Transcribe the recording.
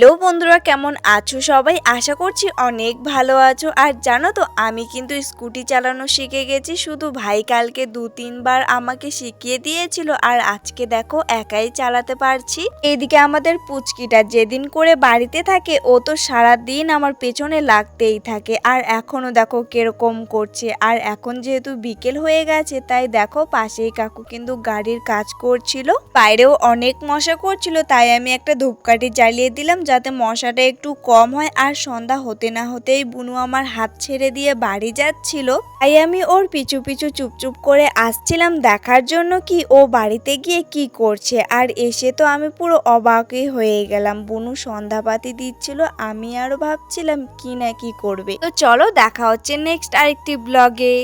বন্ধুরা, কেমন আছো সবাই? আশা করছি অনেক ভালো আছো। আর জানো তো, আমি কিন্তু স্কুটি চালানো শিখে গেছি। শুধু ভাই কালকে দু তিনবার আমাকে শিখিয়ে দিয়েছিল আর আজকে দেখো, একাই চালাতে পারছি। এদিকে আমাদের পুচকিটা যেদিন করে বাড়িতে থাকে, ও তো সারা দিন আমার পেছনে লাগতেই থাকে। আর এখনও দেখো কীরকম করছে। আর এখন যেহেতু বিকেল হয়ে গেছে, তাই দেখো পাশেই কাকু কিন্তু গাড়ির কাজ করছিল। বাইরেও অনেক মশা করছিল, তাই আমি একটা ধূপকাঠি জ্বালিয়ে দিলাম। যাতে মশাটা একটু কম হয় আর সন্ধ্যা হতে না হতেই বুনু আমার হাত ছেড়ে দিয়ে বাড়ি যাচ্ছিল। তাই আমি ওর পিছু পিছু চুপচুপ করে আসছিলাম দেখার জন্য কি ও বাড়িতে গিয়ে কি করছে। আর এসে তো আমি পুরো অবাকই হয়ে গেলাম। বুনু সন্ধ্যাবাতি দিচ্ছিল, আমি আরও ভাবছিলাম কি না কি করবে। তো চলো দেখা হচ্ছে নেক্সট আরেকটি ব্লগে